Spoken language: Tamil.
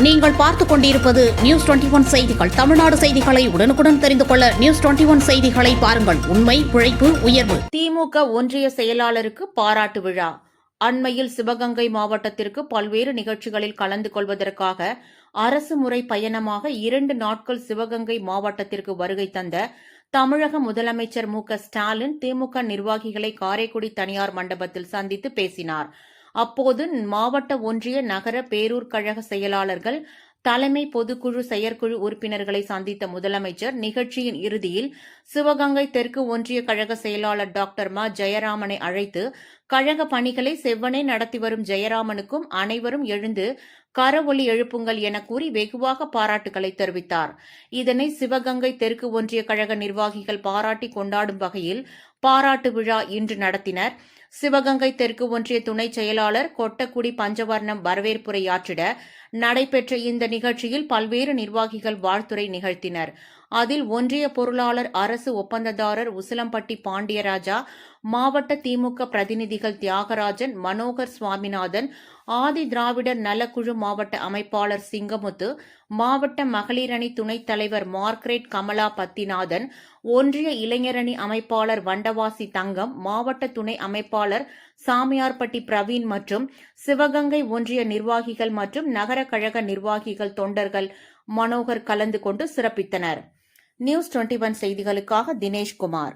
நீங்கள் பார்த்துக் கொண்டிருப்பது நியூஸ் டுவெண்டி ஒன் செய்திகள். தமிழ்நாடு செய்திகளை உடனுக்குடன் தெரிந்து கொள்ள நியூஸ் டுவெண்டி ஒன் செய்திகளை பாருங்கள். உண்மை உழைப்பு உயர்வு. திமுக ஒன்றிய செயலாளருக்கு பாராட்டு விழா. அண்மையில் சிவகங்கை மாவட்டத்திற்கு பல்வேறு நிகழ்ச்சிகளில் கலந்து கொள்வதற்காக அரசு முறை பயணமாக இரண்டு நாட்கள் சிவகங்கை மாவட்டத்திற்கு வருகை தந்த தமிழக முதலமைச்சர் மு க ஸ்டாலின் திமுக நிர்வாகிகளை காரைக்குடி தனியார் மண்டபத்தில் சந்தித்து பேசினார். அப்போது மாவட்ட ஒன்றிய நகர பேரூர் கழக செயலாளர்கள் தலைமை பொதுக்குழு செயற்குழு உறுப்பினர்களை சந்தித்த முதலமைச்சர் நிகழ்ச்சியின் இறுதியில் சிவகங்கை தெற்கு ஒன்றிய கழக செயலாளர் டாக்டர் மா. ஜெயராமனை அழைத்து கழக பணிகளை செவ்வனே நடத்தி வரும் ஜெயராமனுக்கும் அனைவரும் எழுந்து கரவொலி எழுப்புங்கள் என கூறி வெகுவாக பாராட்டுகளை தெரிவித்தார். இதனை சிவகங்கை தெற்கு ஒன்றிய கழக நிர்வாகிகள் பாராட்டி கொண்டாடும் வகையில் பாராட்டு விழா இன்று நடத்தினர். சிவகங்கை தெற்கு ஒன்றிய துணை செயலாளர் கொட்டக்குடி பஞ்சவர்ணம் வரவேற்புரையாற்றிட நடைபெற்ற இந்த நிகழ்ச்சியில் பல்வேறு நிர்வாகிகள் வாழ்த்துரை நிகழ்த்தினர். அதில் ஒன்றிய பொருளாளர் அரசு ஒப்பந்ததாரர் உசிலம்பட்டி பாண்டியராஜா மாவட்ட திமுக பிரதிநிதிகள் தியாகராஜன் மனோகர் சுவாமிநாதன் ஆதி திராவிடர் நலக்குழு மாவட்ட அமைப்பாளர் சிங்கமுத்து மாவட்ட மகளிரணி துணைத் தலைவர் மார்க்ரெட் கமலா பத்திநாதன் ஒன்றிய இளைஞரணி அமைப்பாளர் வண்டவாசி தங்கம் மாவட்ட துணை அமைப்பாளர் சாமியார்பட்டி பிரவீன் மற்றும் சிவகங்கை ஒன்றிய நிர்வாகிகள் மற்றும் நகர கழக நிர்வாகிகள் தொண்டர்கள் மனோகர் கலந்து கொண்டு சிறப்பித்தனர். நியூஸ் டுவெண்டி ஒன் செய்திகளுக்காக தினேஷ்குமார்.